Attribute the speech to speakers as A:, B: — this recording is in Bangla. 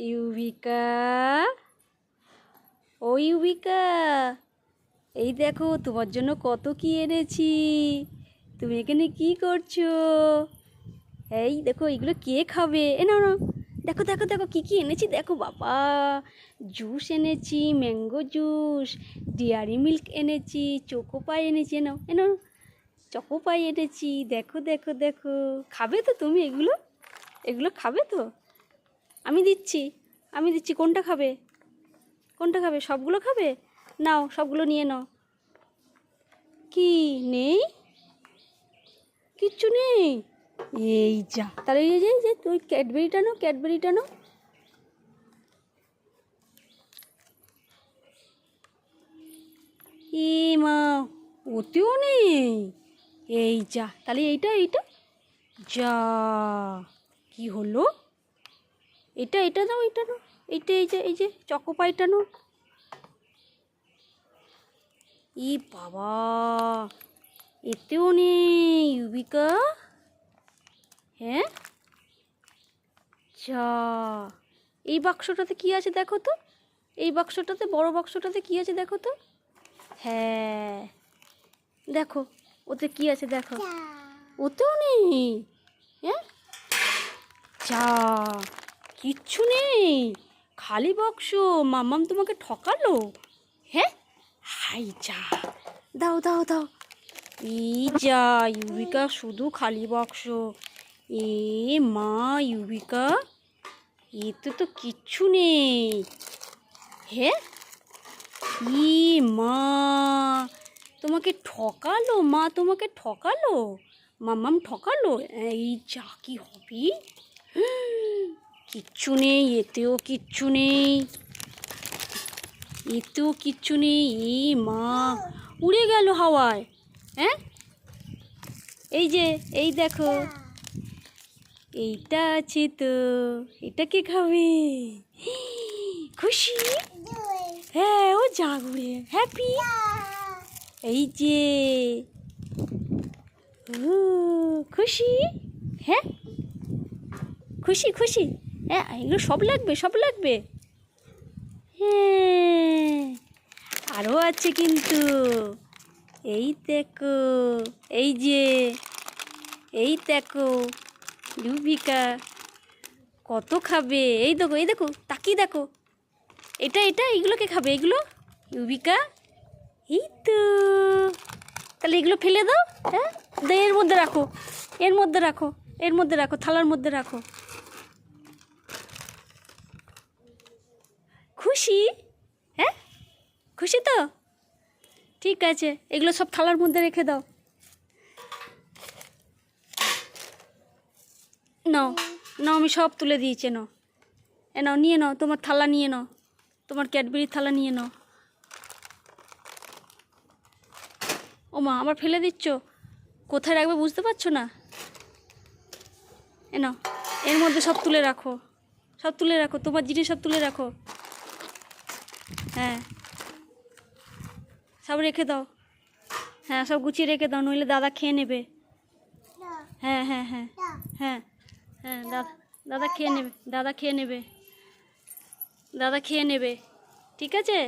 A: ইউবিকা ও ইউবিকা এই দেখো তোমার জন্য কত কি এনেছি। তুমি এখানে কি করছ? এই দেখো, এগুলো কে খাবে? এ নাও দেখো দেখো দেখো, কি কি এনেছি? দেখো, বাবা। জুস এনেছি, ম্যাঙ্গো জুস, ডিয়ারি মিল্ক এনেছি, চোকো পাই এনেছি, এ, নাও এ, নাও চকো পাই এনেছি। দেখো দেখো দেখো। খাবে তো তুমি এগুলো? এগুলো খাবে তো? আমি দিচ্ছি। আমি দিচ্ছি। কোনটা খাবে? কোনটা খাবে? সবগুলো খাবে? নাও, সবগুলো নিয়ে নাও। কি নেই? কিচ্ছু নেই? এই যা। তাহলে এই যে যে, তুই ক্যাডবেরিটা নাও ক্যাডবেরিটা নাও। এ মা, ওতেও নেই। এই যা। তাহলে এইটা এইটা। যা। কি হলো? এটা এটা দাও এটা নাও। এইটা এই যে এই যে চকোপাইটা নাও। ই বাবা এতেও নেই ইউবিকা। হ্যাঁ? যা। এই বাক্সটাতে কি আছে দেখো তো? এই বাক্সটাতে বড় বাক্সটাতে কি আছে দেখো তো? হ্যাঁ। দেখো ওতে কি আছে দেখো? ওতেও নেই। হ্যাঁ? যা। কিচ্ছু নেই। খালি বক্স মামাম তোমাকে ঠকালো? হ্যাঁ হাই যা। দাও দাও দাও। এই যা ইউবিকা শুধু খালি বক্স এ মা ইউবিকা এতে তো কিচ্ছু নেই। হ্যাঁ ই মা, তোমাকে ঠকালো? মা তোমাকে ঠকালো? মাম্মাম ঠকালো? এই যা, কি হবে? কিচ্ছু নেই, এতেও কিচ্ছু নেই। এতেও কিচ্ছু নেই এই মা। উড়ে গেল হাওয়ায় হ্যাঁ? এই যে, এই দেখো। এইটা আছে তো, এটা কে খাবে? খুশি? হ্যাঁ ও ঘুরে হ্যাপি এই যে। খুশি? হ্যাঁ? খুশি খুশি। হ্যাঁ এগুলো সব লাগবে সব লাগবে। হ্যাঁ আরও আছে কিন্তু। এই দেখো, এই যে, এই দেখো, রুবিকা কত খাবে? এই দেখো এই দেখো, তাকিয়ে দেখো। এটা এটা এগুলোকে খাবে? এগুলো? ইউবিকা এই তো। তাহলে এগুলো ফেলে দাও হ্যাঁ? এর মধ্যে রাখো, এর মধ্যে রাখো, এর মধ্যে রাখো, থালার মধ্যে রাখো। খুশি? হ্যাঁ? খুশি তো? ঠিক আছে, এগুলো সব থালার মধ্যে রেখে দাও। নাও নাও, আমি সব তুলে দিয়েছি নাও। এ নাও, নিয়ে নাও, তোমার থালা নিয়ে নাও। তোমার ক্যাডবেরির থালা নিয়ে নাও। ও মা, আবার ফেলে দিচ্ছ? কোথায় রাখবে বুঝতে পারছ না? এ নাও, এর মধ্যে সব তুলে রাখো। সব তুলে রাখো, তোমার জিনিস সব তুলে রাখো। হ্যাঁ। সব রেখে দাও। হ্যাঁ সব গুছিয়ে রেখে দাও, নইলে দাদা খেয়ে নেবে। হ্যাঁ হ্যাঁ হ্যাঁ হ্যাঁ হ্যাঁ দাদা দাদা খেয়ে নেবে, দাদা খেয়ে নেবে, দাদা খেয়ে নেবে, ঠিক আছে?